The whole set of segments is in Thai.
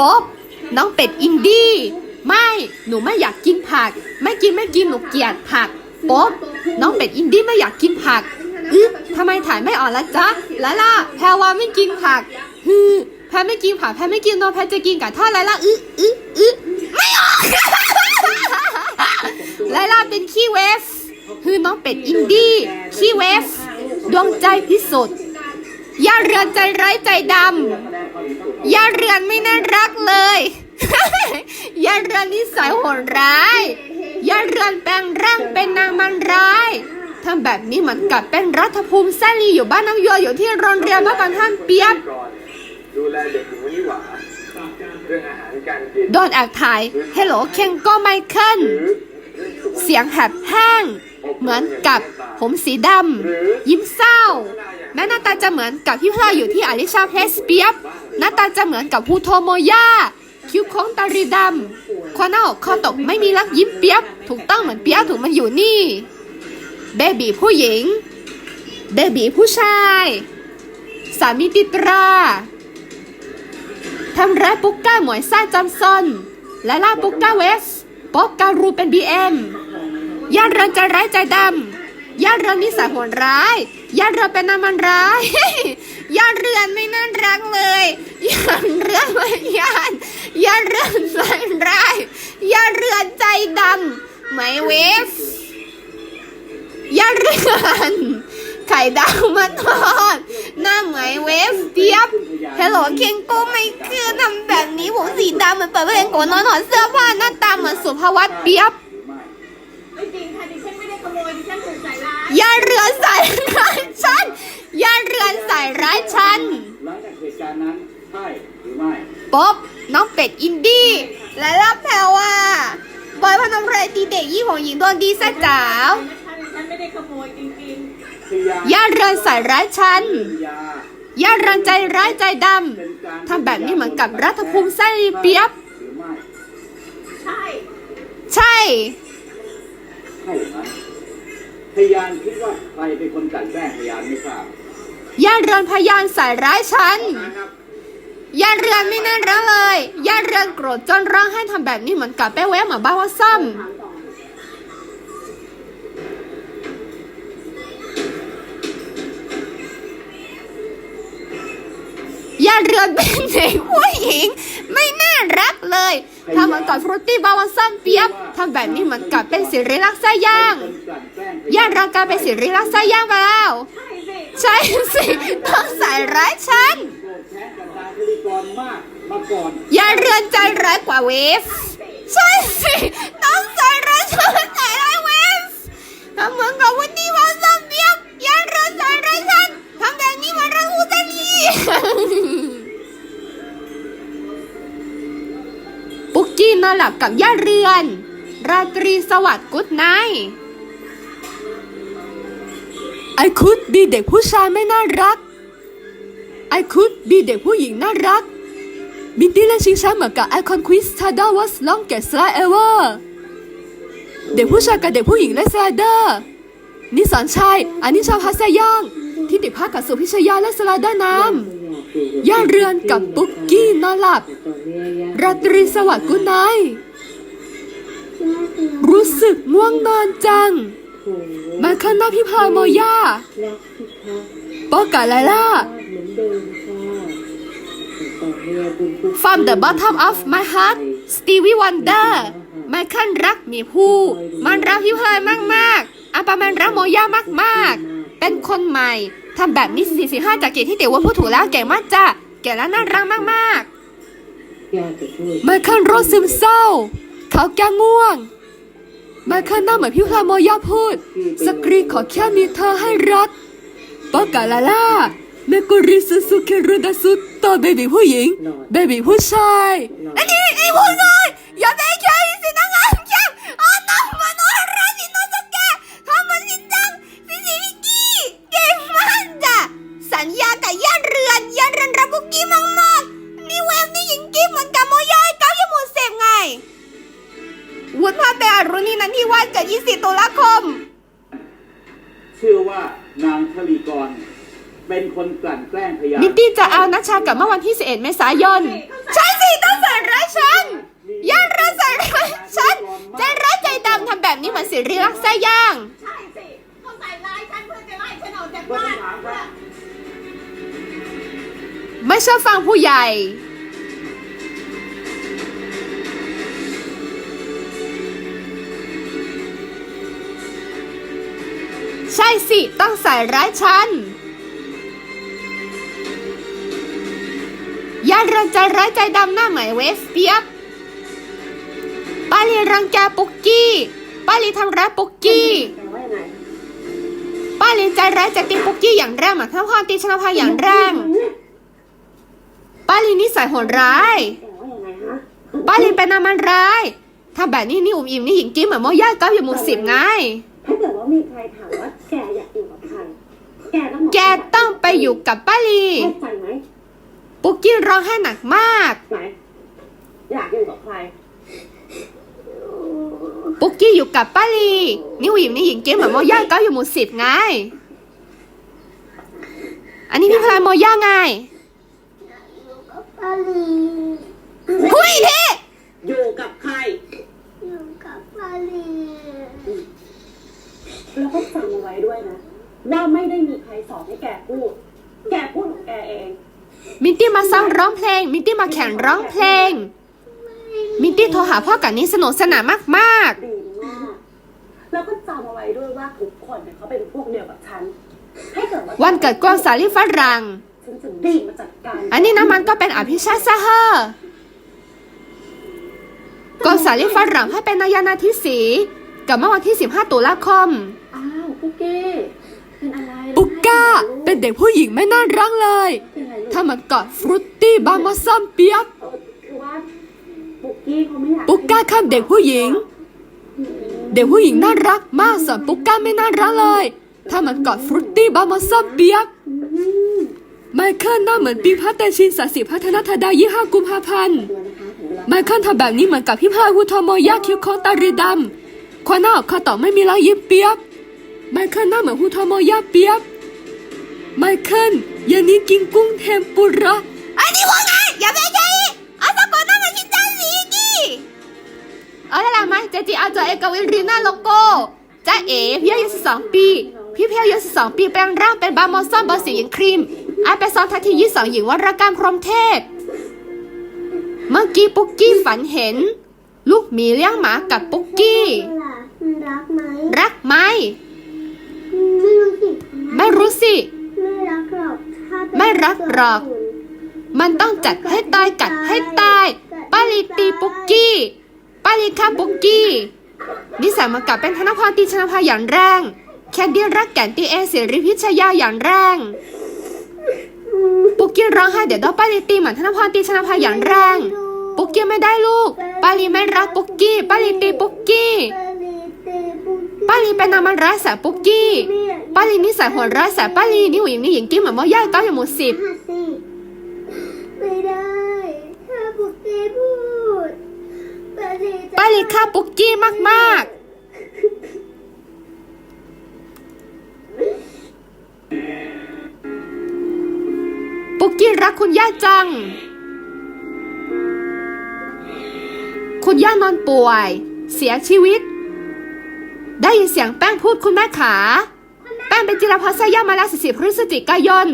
ป๊อบน้องเป็ดอินดี้ไม่หนูไม่อยากกินผัก ไม่กินไม่กินหนูเกลียดผักป๊อบน้องเป็ดอินดี้ไม่อยากกินผักอึ๊ะทำไมถ่ายไม่ออกละจ๊ะลาล่าแพรวาไม่กินผักฮือแพรไม่กินผักแพรไม่กินนมแพรจะกินกับทอดลาล่าอึ๊ะอึ๊ะอึ๊ะไม่ออกลาล่าเป็นขี้เวฟฮือน้องเป็ดอินดี้ขี้เวฟดวงใจพิสุทธิ์ย่าเรือนใจไร้ใจดำ ยาเรือนไม่น่ารักเลย ยาเรือนนิสัยโหดร้ายยาเรือนแปลงร่างเป็นนางมันร้ายทำแบบนี้เหมือนกับเป็นรัฐภูมิแซลีอยู่บ้านน้ำยัวอยู่ที่โรงเรียนมื่อก่อนท่านเปียบดูแลเด็กหนูนี่หว่าเรื่องอาหารการกินโดนแอบถ่ายเฮลโหลเคนก็ไมเคิลเสียงแหบแห้ง เหมือนกับผมสีดำ ยิ้มเศร้า แม้หน้าตาจะเหมือนกับพี่พลออยู่ที่อลิชาเพสเปียบ หน้าตาจะเหมือนกับพูโทโมยาคิ้วโค้งตารีดำคอหน้าอกคอตกไม่มีรักยิ้มเปียบ ถูกต้องเหมือนเปียบถูกมันอยู่นี่เบบีผู้หญิงเบบีผู้ชาย สามีติตราทำร้ายปุ๊กก้าหมวยซ่าจำซอนและล่าปุ๊กก้าเวส ป๊อกการูเป็นบีเอ็มย่าเรือนใจร้ายใจดำ ย่าเรือนนิสัยโหดร้ายย่าเรือนเป็นนางมันร้ายย่าเรือนไม่น่ารักเลยย่าเรือนไม่ย่านย่าเรือนใจร้ายย่าเรือนใจดำไหมเวฟย่าเรือนไข่ดาวมาทอดหน้าเหมยเวฟเปียบเฮลโหลเคนโกไม่คือทำแบบนี้ผมสีดำเหมือนเปิดเพลงโกนอนถอดเสื้อผ้าหน้าตาเหมือนสุภวัตเปียบ อย่าเรือนใส่ร้ายฉันอย่าเรือนใส่ร้ายฉันหลังจากเหตุการณ์นั้นใช่หรือไม่ป๊อบน้องเป็ดอินดี้และรับแพรว่าบอยพนมเรตีเด็กยี่ของหญิงโดนดีซะจ๋าวนะคะดิฉันไม่ได้ขโมยจริงพยานอย่าเรือนใส่ร้ายฉันพยาอย่าเรือนใจร้ายใจดเป็นการำทำแบบนี้เหมือนกับรัฐภูมิไส้เปียบหรือไม่ๆใช่ ใช่ใช่ไหม พยานคิดว่าใครเป็นคนกลั่นแกล้งพยานไม่ทราบย่าเรือนพยานใส่ร้ายฉันนะครับย่าเรือนไม่น่ารักเลยย่าเรือนโกรธจนร้องให้ทำแบบนี้เหมือนกับแป้แวะหมาบ้าว่าซ้ำ ย่าเรือนเป็นเด็กผู้หญิง ไม่น่ารักเลยทำเหมือนกับฟรุตตี้บาวซัมเปียบทำแบบนี้เหมือนกับเป็นสิริลักษณ์ไส้ย่างย่านร่างกายเป็นสิริลักษณ์ไส้ย่างไปแล้วใช่สิใช่สิต้องใส่ร้ายฉันย่าเรือนใจร้ายกว่าเวฟใช่สิต้องใส่ร้ายฉันใส่ร้ายเวฟทำเหมือนกับวันนี้วัน ปุกกี้นอนหลับกับย่าเรือน ราตรีสวัสดิ์กุดไนไอคุดบีเด็กผู้ชายไม่น่ารัก ไอคุดบีเด็กผู้หญิงน่ารัก บินตี้เล่นชิงช้าเหมือนกับไอคอนควิสทาดาวัสลองแกสไลเอเวอร์ เด็กผู้ชายกับเด็กผู้หญิงเล่นสไลเดอร์ นิสสันชัยอันนี้ชาวพัสยาง ที่ติดภาคกับสุพิชยาและสลเดอร์น้ำย่าเรือนกับปุ๊กกี้นอนหลับ ราตรีสวัสดิ์กุนไนรู้สึกง่วงนอนจัง มาข้างหน้าพี่พาโมย่าปอกาลาล่า From the bottom of my heart Stevie Wonder ไมเคิลรักมีผู้ มันรักพี่พลอยมาก ๆอัปามันรักโมย่ามาก ๆ เป็นคนใหม่ทำแบบนี้สี่สี่ห้าจากเกตที่เดี๋ยวว่าพูดถูกแล้วเก่งมากจ้ะเก่งและน่ารักมากๆไมเคิลโรสซึมเศร้า เขาแก้ง่วงไมเคิลหน้าเหมือนพี่พลอยโมย่าพูด สกรีขอแค่มีเธอให้รักปากาลาล่าเมกุริสุสุเครุดาสุต่อเบบีผู้หญิงเบบีผู้ชายอันนี้ไอ้ผู้ชายอย่าไปแค่สินะง คนกลั่นแกล้งพยานมิตตี้จะเอานัชชากลับเมื่อวันที่ 11 เมษายน ใช่สิต้องใส่ฉันอย่ารักใส่ร้ายฉันใจร้ายใจดำทำแบบนี้เหมือนสิริรักษ์ไส้ย่างใช่สิเขาใส่ร้ายฉันเพื่อจะไล่ฉันออกจากบ้านเพื่อไม่เชื่อฟังผู้ใหญ่ใช่สิ ต้องใส่ร้ายฉัน อย่ารังใจร้ายใจดำหน้าเหมยเวสเปียบป้าลีรังแกปุกกี้ป้าลีทำร้ายปุกกี้ป้าลีใจร้ายใจตีปุกกี้อย่างแรงเหมือนท่านพ่อตีชนะพาอย่างแรงป้าลีนิสัยโหดร้ายป้าลีเป็นนามันร้ายทำแบบนี้นี่อุ่มอิ่มนี่หญิงกิ้มเหมือนโมย่าเก้าอยู่หมู่สิบไงถ้าเกิดว่ามีใครถามว่าแกอยากอยู่กับใครแกต้องแกต้องไปอยู่กับป้าลีเข้าใจไหม ปุกกี้ร้องไห้หนักมาก ไหนอยากอยู่กับใครปุกกี้อยู่กับป้าลีนี่อุ่มอิ่มนี่หญิงกิ้มเหมือนโมย่าเก้าอยู่หมู่สิบไง อันนี้พี่พลายโมย่าไงป้าลีคุยทีอยู่กับใคร อยู่กับป้าลีแล้วก็จำเอาไว้ด้วยนะ ว่าไม่ได้มีใครสอนให้แกพูด แกพูดของแกเอง มินตี้มาซ้อมร้องเพลง มินตี้มาแข่งร้องเพลง มินตี้โทรหาพ่อกับนี่สนุกสนานมากดีมากแล้วก็จำเอาไว้ด้วยว่าทุกคนเนี่ยเขาเป็นพวกเดียวกับฉัน ให้เกิดว่าๆ วันเกิดกวางสาลีฝรั่ง ฉันจะรีบมาจัดการอันนี้นะมันก็เป็นอภิชาติซะเฮอกองสาลีฝรั่งให้เป็นนายานาทิสีกับเมื่อวันที่ 15 ตุลาคม อ้าวปุ๊กเก้เป็นอะไรปุกก้า เป็นเด็กผู้หญิงไม่น่ารักเลย เป็นอะไรลูก ถ้ามันกอดฟรุตตี้บางมาซัมเปียบเออคือว่าปุกกี้เขาไม่อยากปุกก้าข้ามเด็กผู้หญิง เด็กผู้หญิงน่ารักมากส่วนปุกก้าไม่น่ารักเลย ถ้ามันกอดฟรุตตี้บางมาซัมเปียบอืมไมเคิลหน้าเหมือนปีพัฒแต่ชินสสิพัฒนธดายี่ห้ากุมภาพันธ์เดี๋ยวนะคะถึงเวลาไมเคิลทำแบบนี้เหมือนกับพี่พายฮูโทโมยาคิวโคนตารีดำควาหน้าออกคอต่อไม่มีรอยยิ้มเปียบไมเคิลหน้าเหมือนฮูโทโมยาเปียบ ไมเคิลเยันนี้กินกุ้งเทมปุระอันนี้ว่าไงอย่าไปใจอาสกุลนั่นมันชินจันสีกีเอาละล่ะไหมเจจีอาจอเอกวินรีน่าโลโก้จ้าเอ๋พี่อายุ12ปี พี่พี่อายุ12ปีแปลงร่างเป็นบาร์มอสซอนเบอร์สีหญิงครีมอาไปซ้อมทัศที่22หญิงวรการพรหมเทพ เมื่อกี้ปุ๊กกี้ฝันเห็น ลูกหมีเลี้ยงหมากับปุ๊กกี้ล่ะมันรักไหมรักไหมไม่รู้สิ ไม่รักหรอกถ้าเป็นไม่รักหรอก มันต้องจัดให้ตายกัดให้ตายป้าลีตีปุ๊กกี้ป้าลีฆ่าปุ๊กกี้นิสัยมันกลับเป็นธนพรตีชนภาอย่างแรง แคนดี้รักแก่นตีเอเสรีพิชยาอย่างแรง ปุ๊กกี้ร้องไห้เดี๋ยวโดนป้าลีตีเหมือนธนพรตีชนภาอย่างแรง ปุ๊กกี้ไม่ได้ลูกป้าลีไม่รักปุ๊กกี้ป้าลีตีปุ๊กกี้ ลีเป็นนามันร้ายสบปุ๊กกี้ป้าลีนิสัยโหดร้ายสบป้าลีนี่หญิงนี่หญิงกิ้เหมือนมอย่าเก้าอยู่หมู่สิบหัดสิไม่ได้ถ้าปุกกี้พูดป้าลีจะป้าลีฆ่าปุ๊กกี้มากๆปุ๊กกี้รักคุณย่าจัง คุณย่านอนป่วย เสียชีวิต ได้ยินเสียงแป้งพูดคุณแม่ขา แป้งเป็นจิรพัฒน์ไสย่ามาแล้วสิบพฤศจิกายน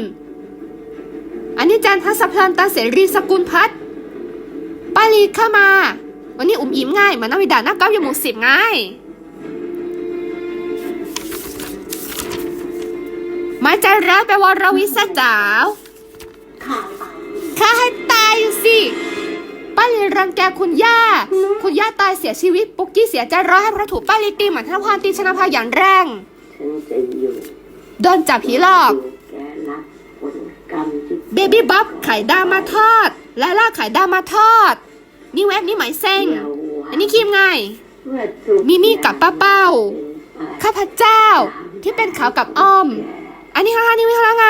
อันนี้จันทร์สะพลันตาเสรีสกุลพัฒน์ป้าลีเข้ามา วันนี้อุ่มอิ่มง่ายเหมือนนาวิดาหน้าเก้าอยู่หมู่สิบง่าย ไม้ใจร้ายไปวรวิสจ๋าว รังแกคุณย่า คุณย่าตายเสียชีวิต ปุ๊กกี้เสียใจร้องให้เพราะถูกป้าลีตีเหมือนธนพรตีชนะภาอย่างแรงฉันจะอยู่โดนจับผีหลอกแกรับผลกรรมที่เบบี้บ๊อบไข่ดาวมาทอดและล่าไข่ดาวมาทอด นี่เว็บนี่หมายเส้งเราหวัอันนี้คิมไงเพื่อทุกมิมี่กับป้าเป้าเป็นไปข้าพเจ้าที่เป็นขาวกับอ้อม อันนี้ฮ่าฮ่านี่ไม่ฮ่าไง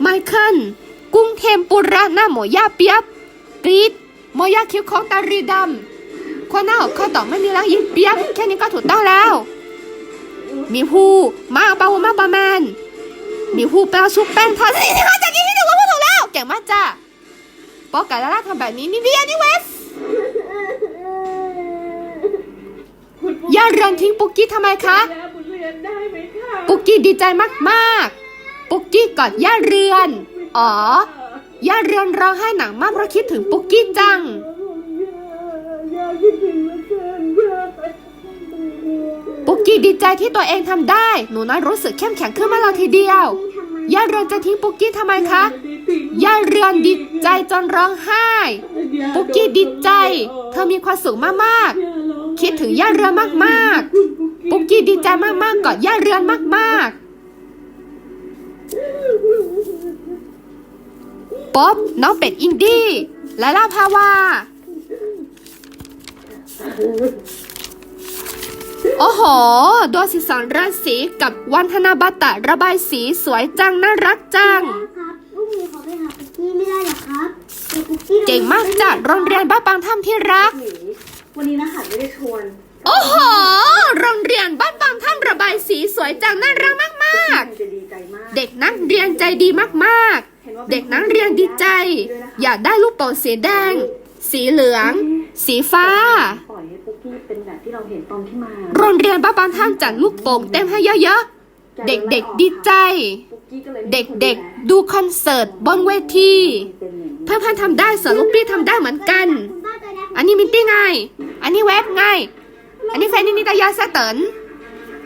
ไมเคิล กุ้งเทมปุระหน้าหมูย่าเปียบกรีด โมยาคิ้วของตารีดำคนหน้าข้อต่อไม่มีรักยิ้มเปียบแค่นี้ก็ถูกต้องแล้ว มีฮูมาเอาปาวมาปาแมนมีฮูแปลชุบแป้งทอดนี่ที่มาจากนี้ที่ถูกก็พูดถูกแล้วเก่งมากจ้าป๊อกกับลาล่าทำแบบนี้นี่เดียนี่เวฟคุณปุ๊กย่าเรือนทิ้งปุกกี้ทำไมคะแล้วบุญเรือนได้ไหมคะ ปุกกี้ดีใจมากๆ ปุกกี้กอดย่าเรือน อ๋อ ย่าเรือนร้องไห้หนักมากเพราะคิดถึงปุกกี้จัง ปุกกี้ดีใจที่ตัวเองทำได้ หนูน้อยรู้สึกเข้มแข็งขึ้นมาแล้วทีเดียว ย่าเรือนจะทิ้งปุกกี้ทำไมคะ ย่าเรือนดีใจจนร้องไห้ ปุกกี้ดีใจ เธอมีความสุขมากๆ คิดถึงย่าเรือนมากๆ ปุกกี้ดีใจมากๆกอดย่าเรือนมากๆ ป๊อบน้องเป็ดอินดี้และลาพาวาโอ้โหดวงสีสันราศีกับวันธนาบัตะระบายสีสวยจัง น่ารักจังครับลูกมีขอไปหาคุกกี้ไม่ได้เหรอครับแต่คุกกี้เก่งมากจ้ะโรงเรียนบ้านบางถ้ำที่รัก วันนี้นะหันไม่ได้ชวน โอ้โห โรงเรียนบ้านบางถ้ำระบายสีสวยจัง น่ารักมากากๆ เด็กนักเรียนใจดีมากๆ เด็กนักเรียนดีใจ อยากได้ลูกโป่งสีแดง สีเหลือง สีฟ้าปล่อยให้ปุ๊กกี้เป็นแบบที่เราเห็นตอนที่มาโรงเรียนบ้านบางถ้ำจัดลูกโป่งเต็มให้เยอะๆ เด็กๆดีใจปุ๊กกี้ก็เลยเด็กๆดูคอนเสิร์ตบนเวทีเป็นอย่างนี้เพื่อนๆทำได้ส่วนลูกปี้ทำได้เหมือนกันคุณป้าใจนะอันนี้มินตี้ไง อันนี้เว็บไง อันนี้แฟนนินิตายาสเติน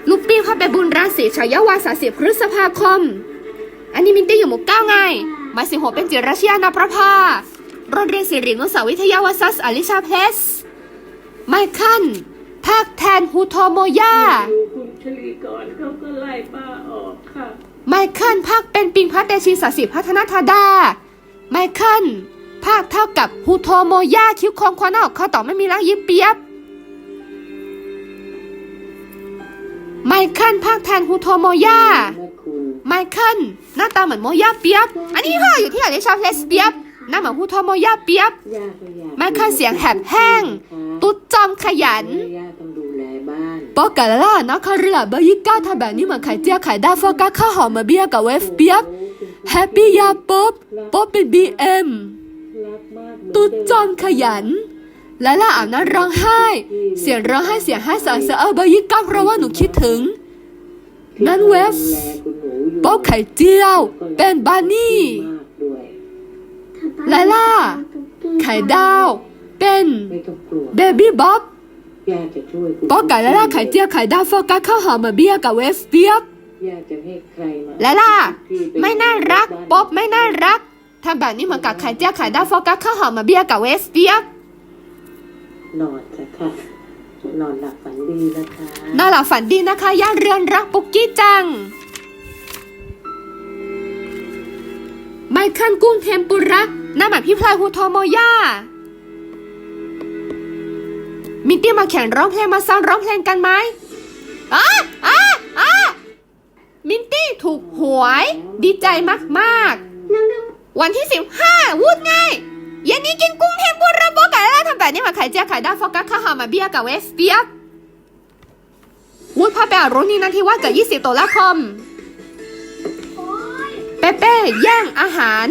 ลูกปี้เข้าไปบุญราศีฉายาวาสาสิบพฤษภาคม อันนี้มินตี้อยู่หมู่เก้าไงมาสิงโหเป็นจิรชยานาประภาโรงเรียนสิรินุสาวิทยาวาซัสอลิชาเพสไมเคิลภาคแทนฮูโทโมยาดูคุณชลีก่อนเขาก็ไล่ป้าออกค่ะ ไมเคิลภาคเป็นปิงพัตเตชีสสิพัฒนาธาดา ไมเคิลภาคเท่ากับฮูโทโมยาคิ้วคองควันออกข้อต่อไม่มีรักยิ้มเปียบ ไมเคิลภาคแทนฮูโทโมยาไมเคิลหน้าตาเหมือนโมยาเปียบ อันนี้พ่ออยู่ที่อเลชาเลสเปียบหน้าเหมือนฮูโทโมยาเปียบไมเคิลเสียงแหบแห้ง ตุ๊ดจอมขยันปอกกะล่านะคาเรือเบอร์ยี่เก้าทำแบบนี้เหมือนไข่เจียวไข่ดาวโฟกัสข้าวหอมมาเบียกับเวฟเปียบแฮปปี้ยาป๊อบป๊อบเป็นบีเอ็มตุ๊ดจอมขยัน ละล่าอาบน้ำร้องไห้ เสียงร้องไห้เสียงไห้สารเสะเออเบอร์ยี่เก้าเพราะว่าหนูคิดถึง นั่นเวฟป๊อบไข่เจียว เป็นบานี่มากด้วยไลล่าไข่ดาว เป็นเบบี้บ๊อบป๊อกไก่ละล่าไข่เจียวไข่ดาวโฟกัสข้าวหอมมาเบียกับเวฟเปียบย่าจะให้ใครมาและล่ะที่เป็ไม่น่ารัก ป๊อบไม่น่ารักทำแบบนี้เหมือนกับไข่เจียวไข่ดาวโฟกัสข้าวหอมมาเบียกับเวฟเปียบ นอนจะค่ะนอนหลับฝันดีนะคะน่าหลับฝันดีนะคะย่าเรือนรักปุกกี้จัง ไมเคิลกุ้งเทมปุระหน้าแบบพี่พลายฮูโทโมย่ามิตตี้มาแข่งร้องเพลงมาซ้อมร้องเพลงกันไหมอ้าอ้าอ้ามินตี้ถูกหวย ดีใจมาก ๆ วันที่สิบห้าวูดไง เย็นนี้กินกุ้งเทมปุระบกะแล้วทำแบบนี้มาขายเจียวขายไดาวโฟกัสข้าวหอมมาเบียกับเวฟเปียกวูดพาไปอ่านรุนีนันที่ว่าเกิด20ตุลาคมเปเป้แย่งอาหาร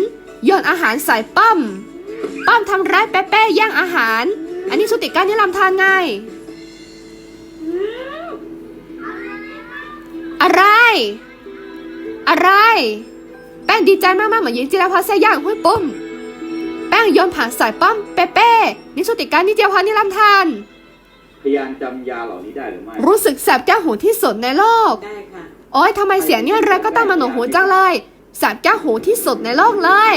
โยนอาหารใส่ป้อม ป้อมทำร้ายเปเป้แย่งอาหาร อันนี้สุติการนิรำทานไงอะไร อะไร แป้งดีใจมากๆเหมือนหญิงจิรพัฒน์เสยย่างหุ้ยปุ้ม แป้งโยนผ่านใส่ป้อมเปเป้นิสุติการนิเจียวพันนิรำทานพยานจำยาเหล่านี้ได้หรือไม่ รู้สึกแสบแก้วหูที่สุดในโลก ได้ค่ะ โอ๊ยทำไมเสียงเนี่ยแรกก็ต้องมาหนวกหูจังเลยแสบแก้วหูที่สุดในโลกเลย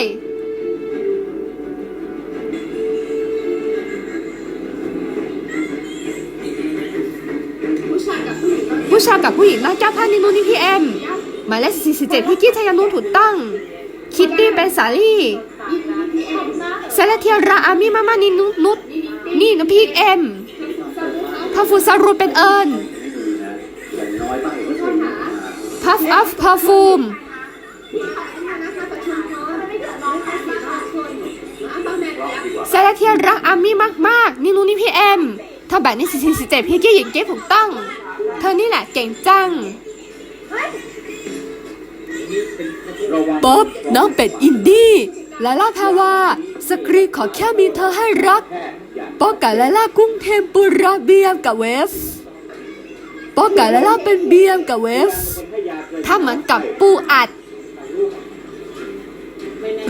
ผู้ชายกับผู้หญิงรักเจ้าพันนินุนี่พีเอ็มหมายเลข47พี่กี้ชยานุนถูกต้องคิตตี้เป็นสาลี่ เซเลเทียราอามิมามานินุนุนี่นะพี่เอ็มทาฟูซารูเป็นเอิญพัฟอัฟพาฟูมเซเลเทียรักอามี่มากๆ นี่นูนี่พี่เอ็มถ้าแบบนี้สี่สิเจ็ดพี่กี้หญิงเก๊ถูกต้อง เธอนี่แหละเก่งจังระวังป๊อบน้องเป็ดอินดี้ ลาล่าพาวาสกรีขอแค่มีเธอให้รักแค่อยากโปอกาและล่ากุ้งเทมปุระเบียมกับเวฟโปอกาและล่าเป็นเบียมกับเวฟเป็นแค่ยาเกินถ้าเหมือนกับปูอัด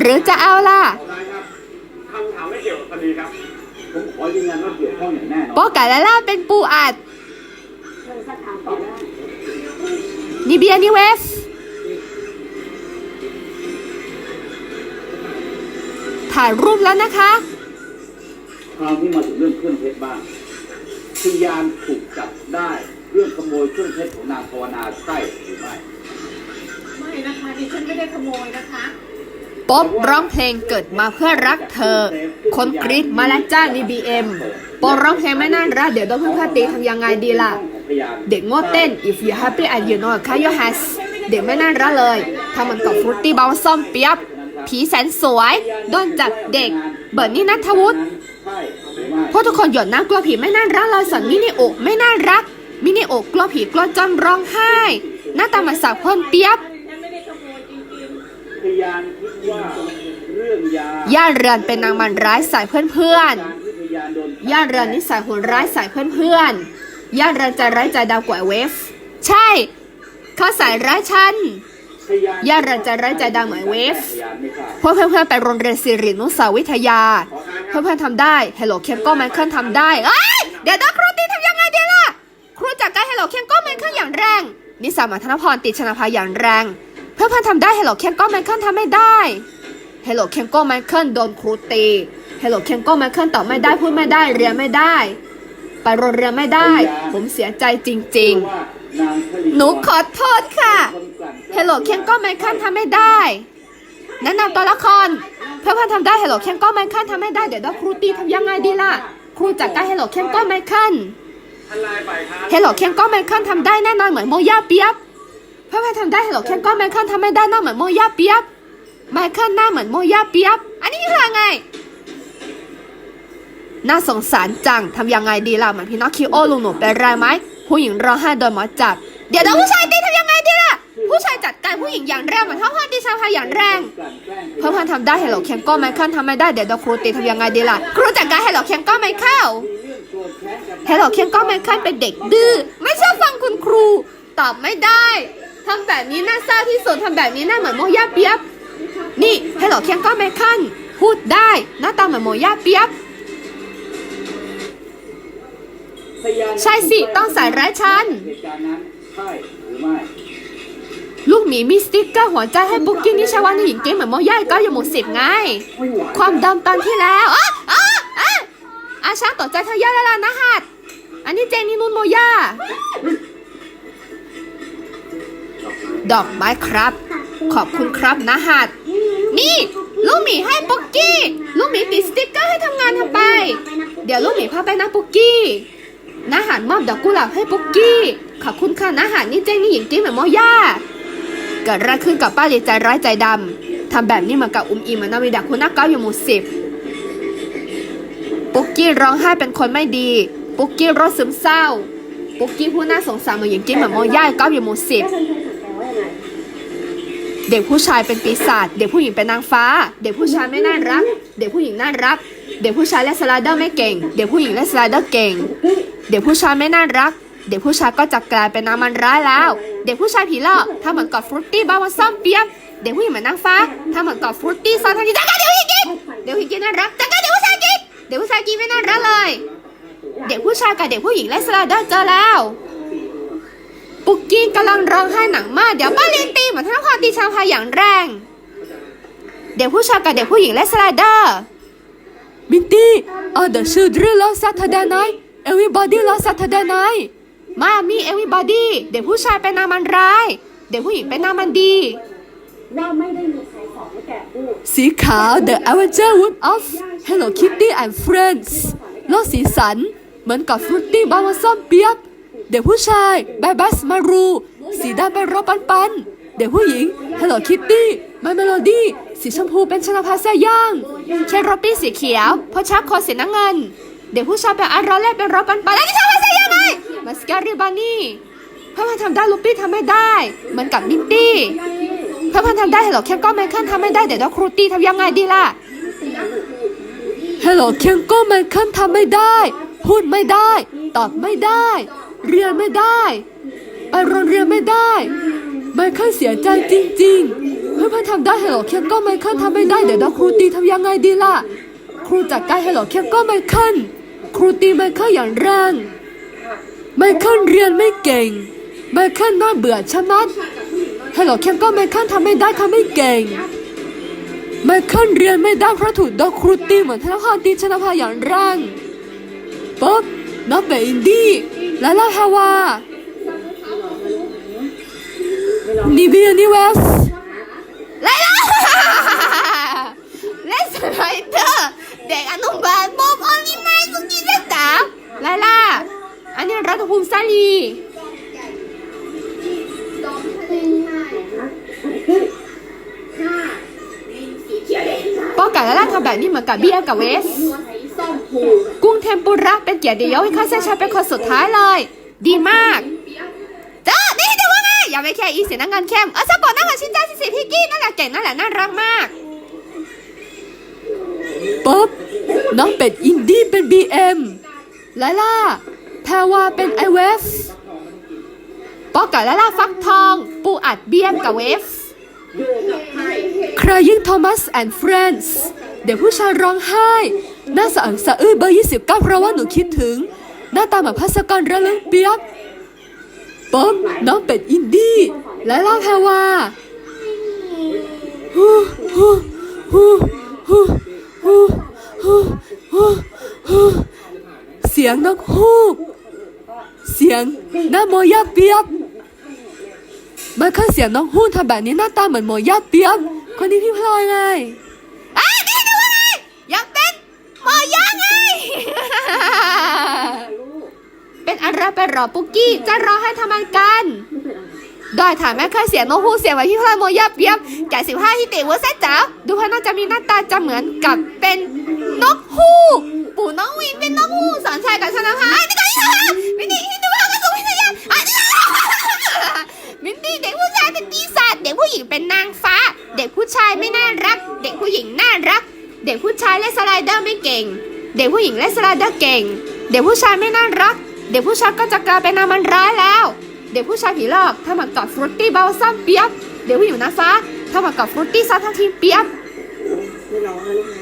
หรือจะเอาล่ะนายครับคำถามไม่เกี่ยวกับคดีครับผมขอยืนยันว่าเกี่ยวข้องอย่างแน่นอนโปอกาและล่าเป็นปูอัดเชิญสักถามต่อได้นี่เบียร์นี่เวฟ ถ่ายรูปแล้วนะคะคราวที่มาถึงเรื่องเครื่องเพชรบ้างพยานถูกจับได้เรื่องขโมยเครื่องเพชรของนางภาวนาใช่หรือไม่ไม่นะคะดิฉันไม่ได้ขโมยนะคะป๊อบร้องเพลงเกิดมาเพื่อรักเธอ คนกรีดมาแล้วจ้าในบีเอ็มป๊อบร้องเพลงไม่น่ารักเดี๋ยวต้องเพื่อนตีทำยังไงดีล่ะ เด็กโง่เต้น if you happy and you know how your has เด็กไม่น่ารักเลยทำเหมือนกับฟรุตตี้บาซ่อมเปียบ ผีแสนสวยโดนจับเด็ก เบิร์ดนี่นัทวุฒิใช่หรือไม่เพราะทุกคนหยดน้ำกลัวผีไม่น่ารักเลยส่วนมินิโอกไม่น่ารัก มินิโอกกลัวผีกลัวจนร้องไห้ หน้าตาเหมือนสาวคนเปียบฉันไม่ได้ขโมยจริงพยานคิดว่าเรื่องยาย่าเรือนเป็นนางมันร้ายใส่เพื่อนการที่พยานโดนๆย่าเรือนนิสัยโหดร้ายใส่เพื่อนๆย่าเรือนใจร้ายใจดาวกว่าเวฟ ใช่ เขาใส่ร้ายฉันพยาน ย่าเรือนใจร้ายใจดาวเหมือนเวฟพยานไม่ทราบพวกเพื่อนๆไปโรงเรียนสิรินุสาวิทยา เพื่อนๆทำได้ Hello เคนก็ไมเคิลทำได้เอ้ยเดี๋ยวนะครูตีทำยังไงดีล่ะ ครูจัดการ Hello เคนก็ไมเคิลอย่างแรง นิสามาธนพรติดชนะภาอย่างแรง เพื่อนๆทำได้ Hello เคนก็ไมเคิลทำไม่ได้ Hello เคนก็ไมเคิลโดนครูตี Hello เคนก็ไมเคิลตอบไม่ได้พูดไม่ได้เรียนไม่ได้ไปโรงเรียนไม่ได้ ผมเสียใจจริงว่านางชลีๆหนูขอโทษค่ะ คนกลั่นแกล้งเฮลโลเคนก็ไมเคิลทำไม่ได้แนะนำตัวละคร เพื่อนๆทำได้เฮลโลเคนก็ไมเคิลทำไม่ได้เดี๋ยวเราครูตีทำยังไงดีล่ะ ครูจัดการเฮลโลเคนก็ไมเคิลท่านนายฝ่ายค้านเฮลโลเคนก็ไมเคิลทำได้แน่นอนเหมือนโมย่าเปียบเพื่อนๆทำได้เฮลโลเคนก็ไมเคิลทำไม่ได้หน้าเหมือนโมย่าเปียบไมเคิลหน้าเหมือนโมย่าเปียบ อันนี้คือยังไงน่าสงสารจัง ทำยังไงดีล่ะเหมือนพี่น้องคิโอลุงหนูเป็นไรไหมผู้หญิงร้องไห้โดนหมอจับ เดี๋ยวเราผู้ชายตีทำยังไงดีล่ะ ผู้ชายจัดการผู้หญิงอย่างแรงเหมือนพ่อพ่อตีชาวพายอย่างแรงเพื่อนทำได้เฮลโลเคนก็ไมเคิลทำไม่ได้เดี๋ยวครูตีทำยังไงดีล่ะครูจัดการเฮลโลเคนก็ไมเคิลมีเรื่องโกรธแค้นกันเฮลโลเคนก็ไมเคิลเป็นเด็กดื้อไม่เชื่อฟังคุณครู ตอบไม่ได้ทำแบบนี้น่าเศร้าที่สุดทำแบบนี้น่าเหมือนโมย่าเปียบ นี่เฮลโลเคนก็ไมเคิลพูดได้หน้าตาเหมือนโมย่าเปียบใช่สิต้องใส่ร้ายชั้นใช่หรือไม่ ลูกหมีมีสติ๊กเกอร์หัวใจให้ปุ๊กกี้นิชาวันหญิงเก๋เหมือนโมย่าก็อยู่หมู่สิบไง ความดำตอนที่แล้วอะอะอะอาช้างตกใจเธอย่าแล้วล่ะนะฮัดอันนี้เจนนี่นุ่นโมย่าดอกไม้ครับ ขอบคุณครับนะฮัดนี่ ลูกหมีให้ปุ๊กกี้ ลูกหมีติดสติ๊กเกอร์ให้ทำงานทำไป เดี๋ยวลูกหมีพาไปนะปุ๊กกี้นะฮัดมอบดอกกุหลาบให้ปุ๊กกี้ ขอบคุณค่ะนะฮัดนี่เจนนี่หญิงเก๋เหมือนโมย่า เกิดอะไรขึ้นกับป้าลีใจร้ายใจดำทำแบบนี้เหมือนกับอุ้มอิมเหมือนนาวิดาคุณนักเก้าอยู่หมู่สิบปุ๊กกี้ร้องไห้เป็นคนไม่ดี ปุ๊กกี้รถซึมเศร้า ปุ๊กกี้ผู้น่าสงสารเหมือนหญิงกิ้เหมือนโมย่าเก้าอยู่หมู่สิบเด็กผู้ชายเป็นปีศาจ เด็กผู้หญิงเป็นนางฟ้า เด็กผู้ชายไม่น่ารัก เด็กผู้หญิงน่ารัก เด็กผู้ชายเล่นสไลเดอร์ไม่เก่ง เด็กผู้หญิงเล่นสไลเดอร์เก่ง เด็กผู้ชายไม่น่ารัก เด็กผู้ชายก็จะกลายเป็นนางมันร้ายแล้ว เด็กผู้ชายผีหลอกถ้าเหมือนกับฟรุตตี้บ้าวันซ่อมเปียบเด็กผู้หญิงเหมือนนางฟ้า ถ้าเหมือนกับฟรุตตี้ซอนทันทีจักรเด็กผู้หญิงกินเด็กผู้หญิงกินน่ารักจักรเด็กผู้ชายกินเด็กผู้ชายกินไม่น่ารักเลย เด็กผู้ชายกับเด็กผู้หญิงเล่สลเดอร์เจอแล้วปุกกี้กำลังร้องไห้หนังมาก เดี๋ยวป้าเลียนตีเหมือนท่านพาตีชาวพายอย่างแรง เด็กผู้ชายกับเด็กผู้หญิงเล่นสไลเดอร์บินตี้ all the children love Saturday night everybody love Saturday night มามี everybody เด็กผู้ชายเป็นนางมันร้าย เด็กผู้หญิงเป็นนางมันดี ว่าไม่ได้มีใครสอนให้แกพูดสีขาว The Avenger Wood of Hello Kitty and Friends โลกสีสัน เหมือนกับฟรุตตี้บาวาซ่อมเปียก เด็กผู้ชายบายบัสมารู สีดำเป็นรถปันปัน เด็กผู้หญิง Hello Kitty My Melody สีชมพูเป็นชนาภาเซย่าง เชนโรปี้สีเขียวเพราะชักโคสีน้ำเงิน เด็กผู้ชายเป็นอารอนเล่เป็นรถปันปันแล้วนี่ชนาภาเซย่างไง มาสการิบานี่เพื่อนๆทำได้ลูปี้ทำไม่ได้เหมือนกับมินตี้เพื่อนๆทำได้เหรอแค่ก็ไมเคิลทำไม่ได้เดี๋ยวเราครูตีทำยังไงดีล่ะฮัลโหลเคียงโก้ไมเคิลทำไม่ได้ พูดไม่ได้ ตอบไม่ได้ เรียนไม่ได้ไปโรงเรียนไม่ได้ไมเคิลเสียใจจริง ๆ เพื่อนพื่อนทำได้ฮัลโลเคียงโก้ไมเคิลทำไม่ได้เดี๋ยวเราครูตีทำยังไงดีล่ะครูจัดการฮัลโหลเคียงโก้ไมเคิลครูตีไมเคิลอย่างแรง ไมเคิลเรียนไม่เก่งไมเคิลน่าเบื่อชะมัดฮัลโหลเคียงโก้ไมเคิลทำไม่ได้เขาไม่เก่งไมเคิลเรียนไม่ได้เพราะถูกโดนครูตีเหมือนธนาคารตีชนะพาอย่างแรงป๊อบน้องเบอินดี้และลาฮาวานิเบียนิเวสไลล่าเลสไรเดอร์เด็กอนุบาลบ๊อบออลิไมสุกิเซตาไลล่า นนี้รัฐภูมิซาลีป้อไก่และล่าทำแบบนี้เหมือนกับเบียร์กับเวส กุ้งเทมปุระเป็นเกียรติยศให้ข้าเส้นชัยเป็นคนสุดท้ายเลย ดีมากเจ้านี่เดี๋ยวว่าไงอย่าไปแค่อีเสียนังงานเข้มเออสปอร์ตนั่งกับชินจ้าสิสิพี่กี้นั่นแหละเก่งนั่นแหละน่ารักมากป๊อบน้องเป็ดอินดี้เป็นบีเอ็มไลล่า แพรวาเป็นไอเวฟป๊อกกับลาลาฟักทอง ปูอัดเบี้ยมกับเวฟใครยิ่งโทมัสแอนด์เฟรนด์เดี๋ยวผู้ชายร้องไห้หน้าสะอึกสะอื้อเบอร์ยี่สิบเก้าเพราะว่าหนูคิดถึง หน้าตาเหมือนพัสกรระลึกเปียบป๊อมน้องเป็ดอินดี้และลาแพรวาฮู้ฮู้ฮู้ฮู้ฮู้ฮู้ฮู้ เสียงนกฮูก เสียงหน้าโมยาเปียกมาเคยเสียงน้องหุ้นทำแบบนี้หน้าตาเหมือนหมยาเปียกคนนี้พี่พลอยไงอะนี่ดูว่าไงยังเป็นหมยาไง เป็นอะไรไปรอปุกกี้จะรอให้ทำไมกันดอยถามแม่เคยเสียงน้องหุ้นเสียงไว้พี่พลอยหมย่าเปียกแก่สิบห้าที่ติวัวแซ่จ๋าดูว่าน่าจะมีหน้าตาจะเหมือนกับเป็นนกฮูก ปู่น้องวินเป็นนกฮูกสอนชายกับชนะพายนี่ก็นี่ค่ะไม่ดีที่ดูว่าก็สูงพิทยาอะนี่มินดี้เด็กผู้ชายเป็นปีศาจเด็กผู้หญิงเป็นนางฟ้า เด็กผู้ชายไม่น่ารัก เด็กผู้หญิงน่ารัก เด็กผู้ชายเล่นสไลเดอร์ไม่เก่ง เด็กผู้หญิงเล่นสไลเดอร์เก่ง เด็กผู้ชายไม่น่ารัก เด็กผู้ชายก็จะกลายเป็นนางมันร้ายแล้ว เด็กผู้ชายผีหลอกทำมากับฟรุตตี้เบลซัมเปียบเด็กผู้หญิงนางฟ้าทำมากับฟรุตตี้ซาทันทีเปียบไม่ร้องนะลูกนะ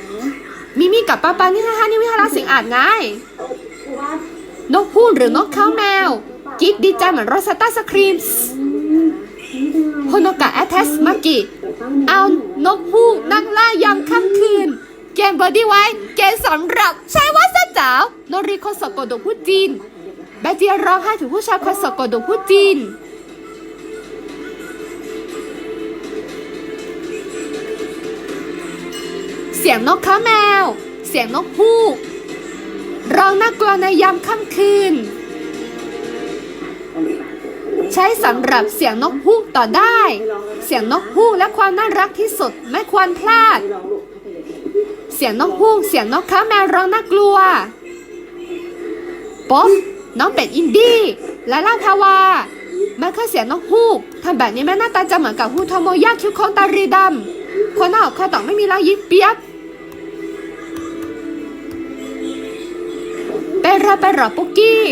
มิมี่กับป้าปานี่นะคะนี่วิหารสิงอาจไงคือว่านกพูนหรือนกข้าวแมวกิ๊กดีใจเหมือนโรสต้าสครีมส์โฮโนกะแอทเทสมากิเอานกฮูกนักล่ายามค่ำคืน เกมบอดี้ไว้ เกมสำหรับใช้วาส้นจ๋าวโนริคนสะกดดกพูดจีนแบเจียร้องไห้ถึงผู้ชายคนสะกดดกพูดจีน เสียงนกข้าแมว เสียงนกฮูก ร้องน่ากลัวในยามค่ำคืน ใช้สำหรับเสียงนกฮูกต่อได้ เสียงนกฮูกและความน่ารักที่สุดไม่ควรพลาด เสียงนกฮูกเสียงนกค้าแมวร้องน่ากลัวป๊อบน้องเป็ดอินดี้และล่าทาวามันคือเสียงนกฮูกทำแบบนี้แม่หน้าตาจะเหมือนกับฮูโทโมยะคิวคองตารีดำคนหน้าออกคอต่องไม่มีรอยยิ้มเปียบ เป็นไรไปหรอปุกกี้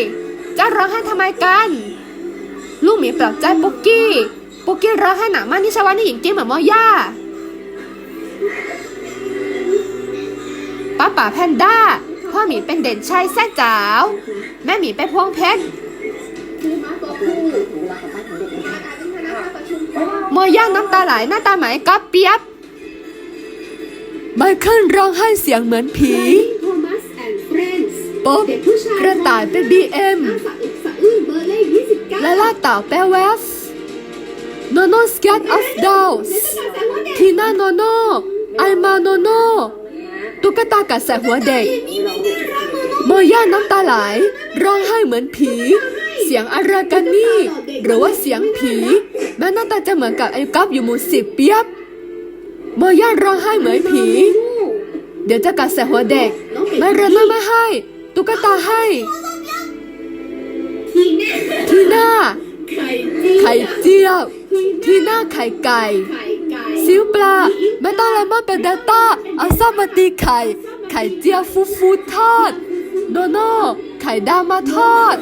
จะร้องให้ทำไมกัน ลูกหมีปลอบใจปุกกี้ปุกกี้ร้องให้หนักมากที่ชาวานี่หญิงจิ้เหมือนมอย่าป้าป๋าแพนด้าพ่อหมีเป็นเด่นชัยแซ่จ๋าว แม่หมีเป็นพวงเพชรโมย่างน้ำตาไหลหน้าตาไหมก็เปียบไมเคิลร้องไห้เสียงเหมือนผี ป๊อบเด็กระต่ายเป็นบีเอ็มหน้าสะอึกสะอื้นเบอร์เลขยี่สิบเก้าและล่าเต่าแปลแวฟโนโนสแกตออฟดาวส์ทีน่าโนโนไอมาโนโนตุ๊กตากัดใส่หัวเด็กโมย่าน้ำตาไหลร้องไห้เหมือนผี เสียงอะไรกันนี่ หรือว่าเสียงผีแม่หน้าตาจะเหมือนกับไอ้ก๊อฟอยู่หมู่สิบเปียบโมย่าร้องไห้เหมือนผี เดี๋ยวจะกัดใส่หัวเด็ก ไม่เรนไม่ไม่ให้ ตุ๊กตาให้ ทีน่าไข่เจียว ทีน่าไข่ไก่ซิวปลาแม่ต้องเลมอนเป็นเดลต้าเอาซ่อมมาตีไข่ ไข่เจียวฟูฟูทอดโนโน่ไข่ดาวมาทอด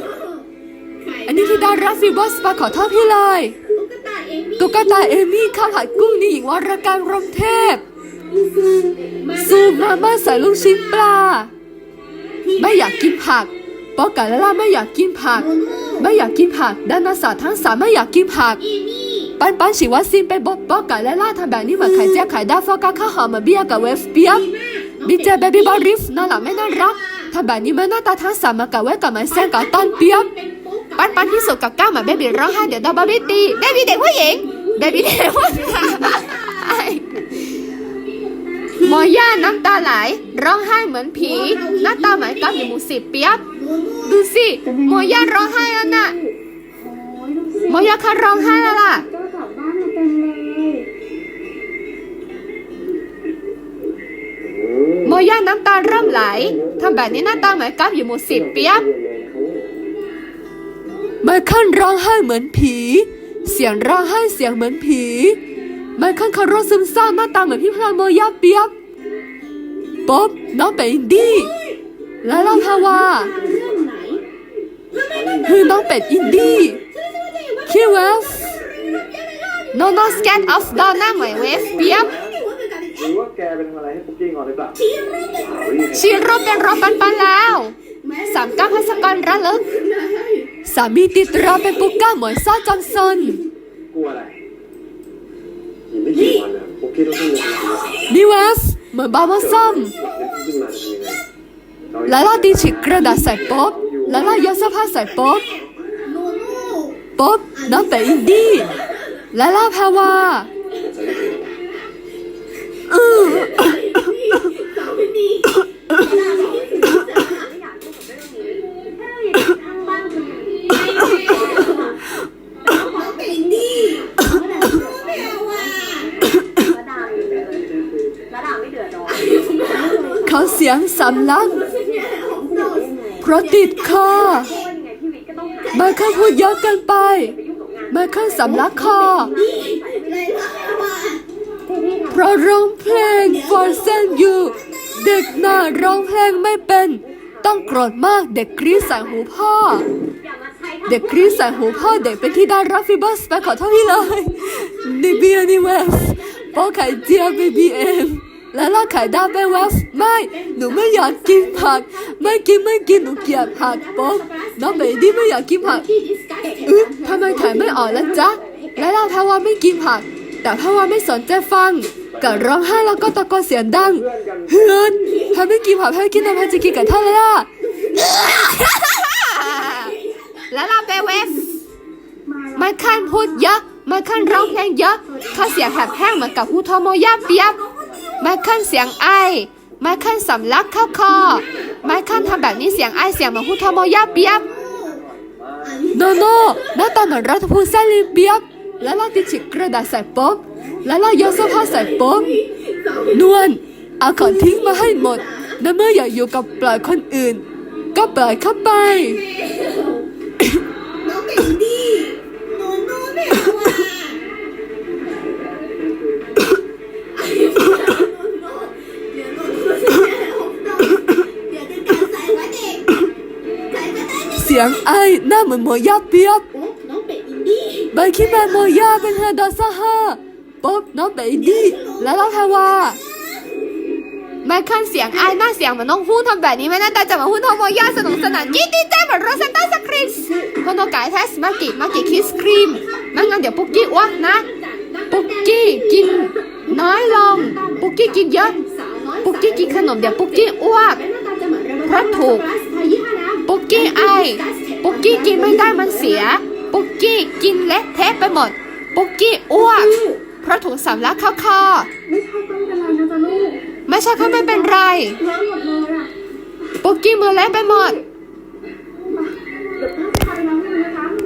อันนี้ที่ดาราฟิบอสมาขอโทษพี่เลยตุ๊กตาเอมี่ข้าวผัดกุ้งนี่หญิงวรการรมเทพซูมาม่าใส่ลูกชิ้นปลา ไม่อยากกินผักปอกาและล่าไม่อยากกินผัก ไม่อยากกินผักดานาสาทั้งสามไม่อยากกินผัก ปันปันฉีวาซินไปบอกปอกาและล่าทำแบบนี้เหมือนไข่เจียวไข่ดาวฟอกาข้าวหอมมาเบียกับเวฟเปียกบีเจเบบี้บอริฟน่ารักไม่น่ารักทำแบบนี้มันหน้าตาทั้งสามมากับเวฟกับมันแซงกับต้นเปียกปันปันที่สุดกับก้าวเหมือนเบบี้ร้องไห้เดี๋ยวโดนบาร์บี้ตีเบบี้เด็กผู้หญิงเบบี้เด็กผู้ชาย อย่าน้ำตาไหล ร้องไห้เหมือนผี หน้าตาเหมือนกับอยู่หมูสิบเปียบ ดูสิมอย่าร้องไห้แล้วน่ะมอย่าค่ะร้องไห้แล้วล่ะมยมอย่าน้ำตาเริ่มไหลทำแบบนี้หน้าตาเหมือนกับอยู่หมูสิบเปียบไมเคิลร้องไห้เหมือนผี เสียงร้องไห้เสียงเหมือนผีไมเคิลคารโรซึมเศร้าหน้าตาเหมือนพี่พลางโมย่าเปียบ ป๊อบน้องเป็นดี้และลาพาวาคือน้องเป็ดอินดี้คิวเวฟโนโนสแกนออฟดาวหน้าเหมือนเวฟเปียบหรือว่าแกเป็นอะไรให้ปุ๊กกี้งอนหรือเปล่าชีโร่เป็นรอปันปันแล้วสามก้าพัสกรระลึกสามีติดรอเป็นปุ๊กก้าเหมือนซ่าจอมซนกลัวอะไรอีกไม่กี่วันนะปุ๊กกี้ต้องขึ้นนิเวฟ เหมือนบามาซัมลาลาตีฉีกกระดาษใส่ป๊อบลาลายกเสื้อผ้าใส่ป๊อบป๊อบน้องแต่อินดี้ลาลาแพรวาำลัก เพราะติดคอยังไงพี่วิทย์ก็ต้งหาพูดเยอะเกินไปไมเคิลสำลักคอเพราะร้องเพลง for send you เด็กน่าร้องเพลงไม่เป็น ต้องโกรธมากเด็กกรีดใส่หูพ่อ เด็กกรีดใส่หูพ่อเด็กเป็นที่ได้รับฟิบัสไปขอโทษพี่เลยนิเบียนิเวฟป้อไข่เจียวเบบีเอ็ม ล้วล่าไข่ดาวไปเวฟไม่ หนูไม่อยากกินผัก ไม่กินไม่กินหนูเกลียดผักป๊อกน้องเบบี้ไม่อยากกินผักอึ๊บทำไมถ่ายไม่ออกแล้วจ๊ะแล้วเราพาวาไม่กินผัก แต่พาวาไม่สนใจฟังก็ร้องไห้แล้วก็ตะโกนเสียงดังเฮือนถ้าไม่กินผักให้กินน้ำพันจะกินกับท่านเลยล่ะแล้วเราไปเวฟมันคันพูดเยอะมันคันร้องเพลงเยอะเขาเสียงแหบแห้งเหมือนกับฮูโทโมยาเปียบ มันคันเสียงไอมันคันสำลักเข้าคอมันคันทำแบบนี้เสียงไอเสียงเหมือนฮูโทโมยาเปียบโนโน่หน้าตาเหมือนรัฐภูมิเซรีเปียบแล้วเราติดฉิกกระดาษใส่ป๊อบแล้วเราโยนเสื้อผ้าใส่ป๊อบนวลเอาของทิ้งมาให้หมดและเมื่ออยากอยู่กับปล่อยคนอื่น ก็ปล่อยเข้าไป สียงไอ้หน้าเหมือนโมยาเปียบใบคิดแมนโมยาเป็นเฮดอซ่าฮาป๊อบน้องเบบี้และเราแพรวาไม่ขั้นเสียงไอ้หน้าเสียงเหมือนน้องฮู้ทำแบบนี้ไม่น่าตาจะมาฮู้ทอมโมยาสนุกสนานกิ๊ดดีใจเหมือนโรเซนต้าสคริสพโนกายเทสมากิมากิคิสครีมไม่งั้นเดี๋ยวปุกกี้อ้วกนะ ปุกกี้กินน้อยลง ปุกกี้กินเยอะ ปุกกี้กินขนมเดี๋ยวปุกกี้อ้วกเพราะถูกปุ กกี้ไอ ปุกกี้กินไม่ได้มันเสีย ปุกกี้กินเละเทะไปหมด ปุกกี้อ้วก เพราะถุงสำลักเข้าคอ ไม่ใช่ก็ไม่เป็นไรนะจ๊ะลูกไม่ใช่เขาไม่เป็นไรหมดเลยอะ ปุกกี้มือเละไปหมด